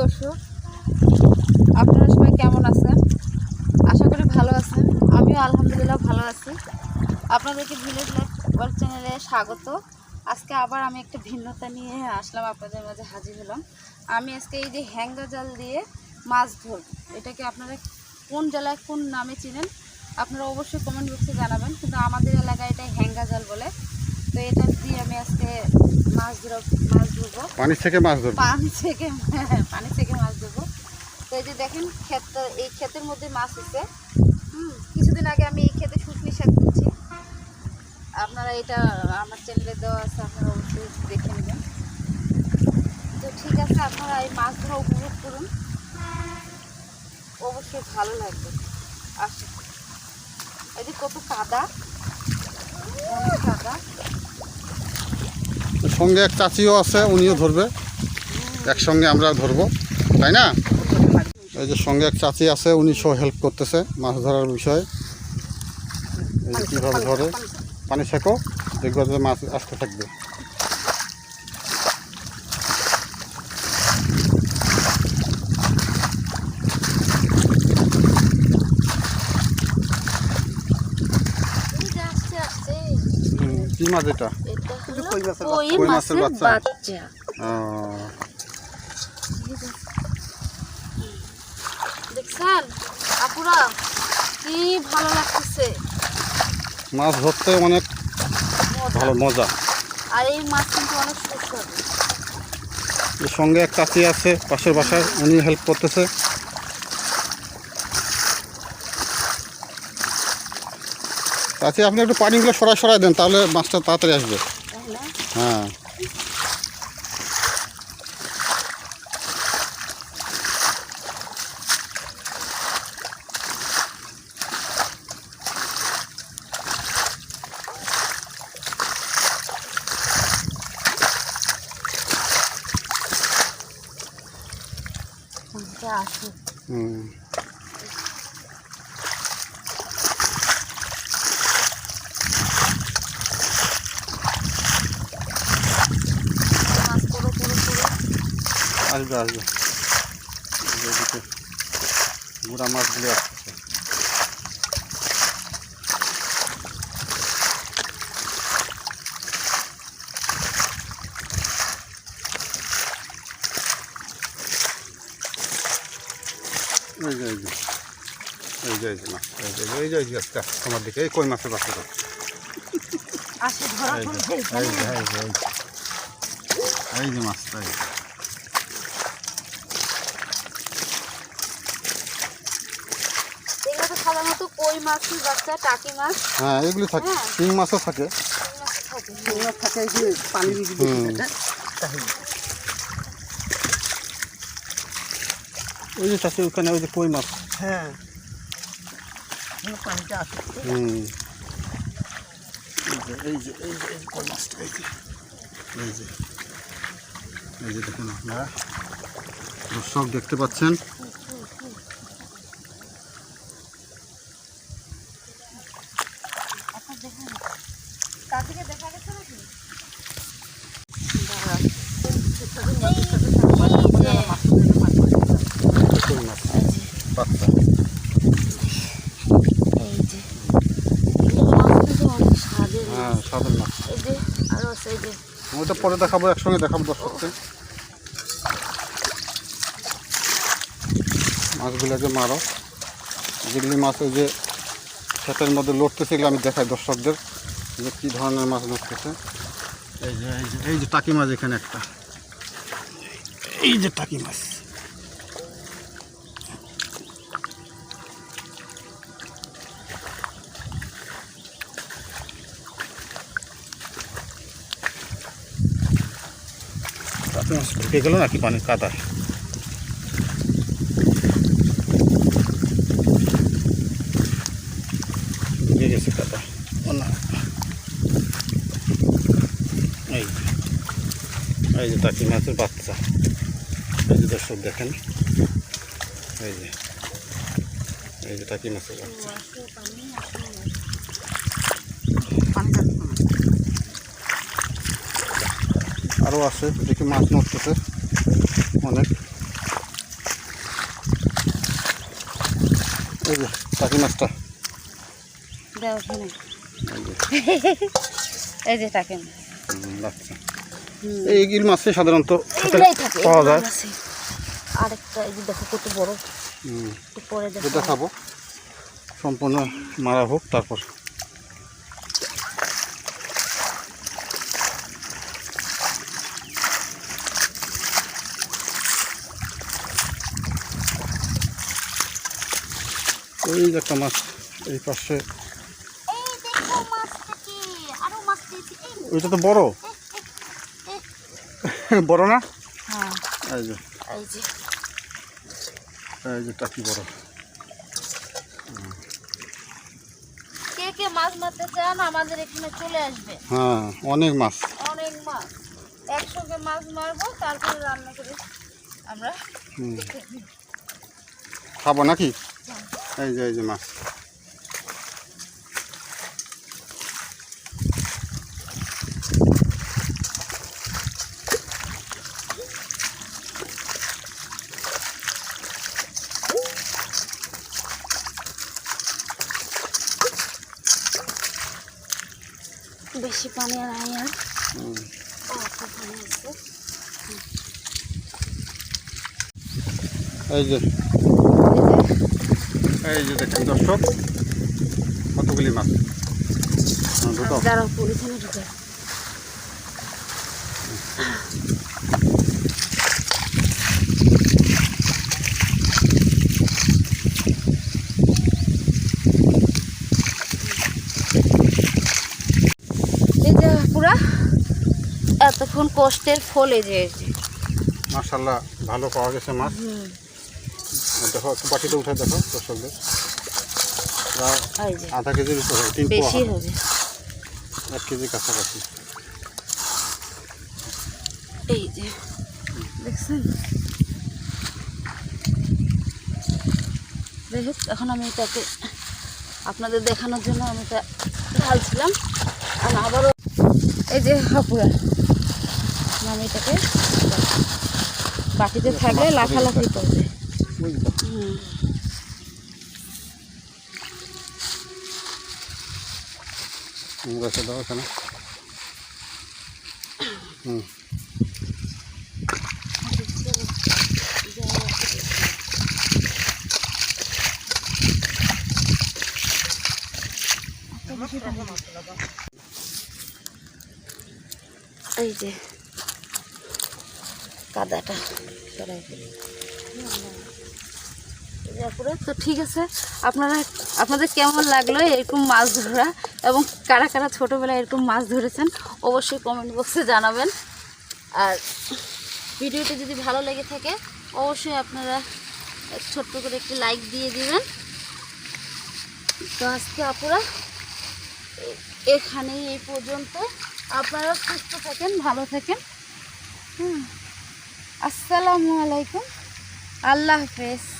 দর্শক আপনারা সবাই কেমন আছেন? আশা করি ভালো আছেন। আমিও আলহামদুলিল্লাহ ভালো আছি। আপনাদেরকে ভিলেজ লাইফ চ্যানেলে স্বাগত। আজকে আবার আমি একটা ভিন্নতা নিয়ে আসলাম আপনাদের মাঝে হাজির হলাম। আমি আজকে এই যে হ্যাঙ্গা জাল দিয়ে মাছ ধরব, এটাকে আপনারা কোন জেলায় কোন নামে চিনেন? আপনারা অবশ্যই কমেন্ট বক্সে জানাবেন। কিন্তু আমাদের এলাকায় এটা হ্যাঙ্গা জাল বলে। তো এটা দিয়ে আমি আজকে মাছ ধরব মাছ ধরবো। পানি থেকে মাছ ধরবো? পানি থেকে পানি থেকে মাছ ধরবো। তো এই যে দেখেন ক্ষেত এই ক্ষেতের মধ্যে মাছ আছে হুম কিছুদিন আগে আমি এই ক্ষেতে শুকনি শাক করছি আপনারা এটা আমার চ্যানেলে দেওয়া আছে আপনারা অবশ্যই দেখে নেবেন। তো ঠিক আছে আপনারা এই মাছ ধরা উপভোগ করুন। অবশ্যই ভালো লাগবে। আসুন। এই যে কত কাদা কাদা। সঙ্গে এক চাচিও আছে উনিও ধরবে। একসঙ্গে আমরা ধরবো তাই না? এই যে সঙ্গে এক চাচি আছে উনি সব হেল্প করতেছে মাছ ধরার বিষয়ে। এই যে কীভাবে ধরে পানি শেখো দেখবে যে মাছ আসতে থাকবে। কি মাছ এটা? কই মাছের বাচ্চা। দেখছেন? আপুরা কি ভালো লাগতেছে? মাছ ধরতে অনেক ভালো মজা। আর এই মাছ কিন্তু অনেক সুস্বাদু। এর সঙ্গে এক চাচি আছে পাশের বাসায় উনি হেল্প করতেছে। চাচি আপনি একটু পানিগুলো সরাই সরাই দেন তাহলে মাছটা তাড়াতাড়ি আসবে। তাই না হ্যাঁ মাছটা আসে হুম মাছ পুরো পুরো পুরো আসবে আসবে এই যে এদিকে গুড়া মাছগুলো আসতেছে এই যে এই যে এই যে এই যে মাছ এই যে এই যে এই যে একটা তোমার দিকে এই কই মাছের বাচ্চাটা আসে ধরা এই যে পড়বে এই যে এই যে এই যে এই যে মাছটা এই যে। এগুলো তো সাধারণত কই মাছের বাচ্চা টাকি মাছ? হ্যাঁ এগুলি থাকে হ্যাঁ। মাছও থাকে। মাছ থাকে এগুলো যে পানি। ওই যে চাষি ওখানে ওই যে কই মাছ? হ্যাঁ। পানিটা আসে। হুম। এই যে এই যে এই যে এই যে কই মাছটা এই যে। এই যে এই যে দেখুন আপনারা। দর্শক দেখতে পাচ্ছেন আচ্ছা দেখুন তার থেকে দেখা গেছে নাকি কই মাছ বাচ্চা হ্যাঁ সাদের মাছ। ওইটা পরে দেখাবো একসঙ্গে দেখাবো দর্শককে মাছগুলোকে মারো। যেগুলি মাছ ওই যে ক্ষেতের মধ্যে লড়তেছে এগুলো আমি দেখাই দর্শকদের যে কী ধরনের মাছ লড়তেছে। এই যে এই যে এই যে টাকি মাছ এখানে একটা। এই যে টাকি মাছ। ঢুকে গেল নাকি পানির কাদায় ঢুকে গেছে কাদা। না। এই। এই যে টাকি মাছের বাচ্চা। এই যে দর্শক দেখেন। এই যে এই যে টাকি মাছের বাচ্চা। আরও আছে দেখি মাছ নড়তেছে অনেক। এই যে টাকি মাছটা। এই যে। টাকি আচ্ছা। এই গিল মাছে সাধারণত পাওয়া যায়। আরেকটা এই যে দেখো কত বড়। পরে দেখাবো। সম্পূর্ণ মারা হোক তারপর। এই একটা মাছ এই পাশে। ওইটা তো বড়? বড় না? হ্যাঁ। এই যে। এই যে। এই টাকি বড়? কে কে মাছ মারতে চান আমাদের এখানে চলে আসবে। হ্যাঁ অনেক মাছ। অনেক মাছ। একসঙ্গে মাছ মারবো তারপরে রান্না করে আমরা খাব নাকি? এই যে এই যে মাছ। বেশি পানি নাই আর। এই যে এই যে দেখেন দর্শক কতগুলি মাছ? হ্যাঁ, পুরা এতক্ষণ কষ্টের ফল যে। মার্শাল্লাহ ভালো পাওয়া গেছে মাছ। দেখো একটু বাটিতে উঠে দেখো দর্শকদের। আধা কেজির উপরে তিন পোয়া হবে। হবে। এক কেজি কাছাকাছি। এই যে দেখছেন? হোক এখন আমি এটাকে আপনাদের দেখানোর জন্য আমি এটা ঢালছিলাম। আর আবারও এই যে হাপুরা। আমি এটাকে বাটিতে থাকলে লাফালাফি করবে। বুঝলো রেখে দাও এখানে হুম এই যে কাদাটা সরাই আপুরা, তো ঠিক আছে আপনারা আপনাদের কেমন লাগল এরকম মাছ ধরা এবং কারা কারা ছোটোবেলায় এরকম মাছ ধরেছেন অবশ্যই কমেন্ট বক্সে জানাবেন। আর ভিডিওটি যদি ভালো লেগে থাকে অবশ্যই আপনারা ছোট্ট করে একটি লাইক দিয়ে দিবেন। তো আজকে আপুরা এ- এখানেই এই পর্যন্ত। আপনারা সুস্থ থাকেন ভালো থাকেন। হুম। আসসালামু আলাইকুম। আল্লাহ হাফেজ।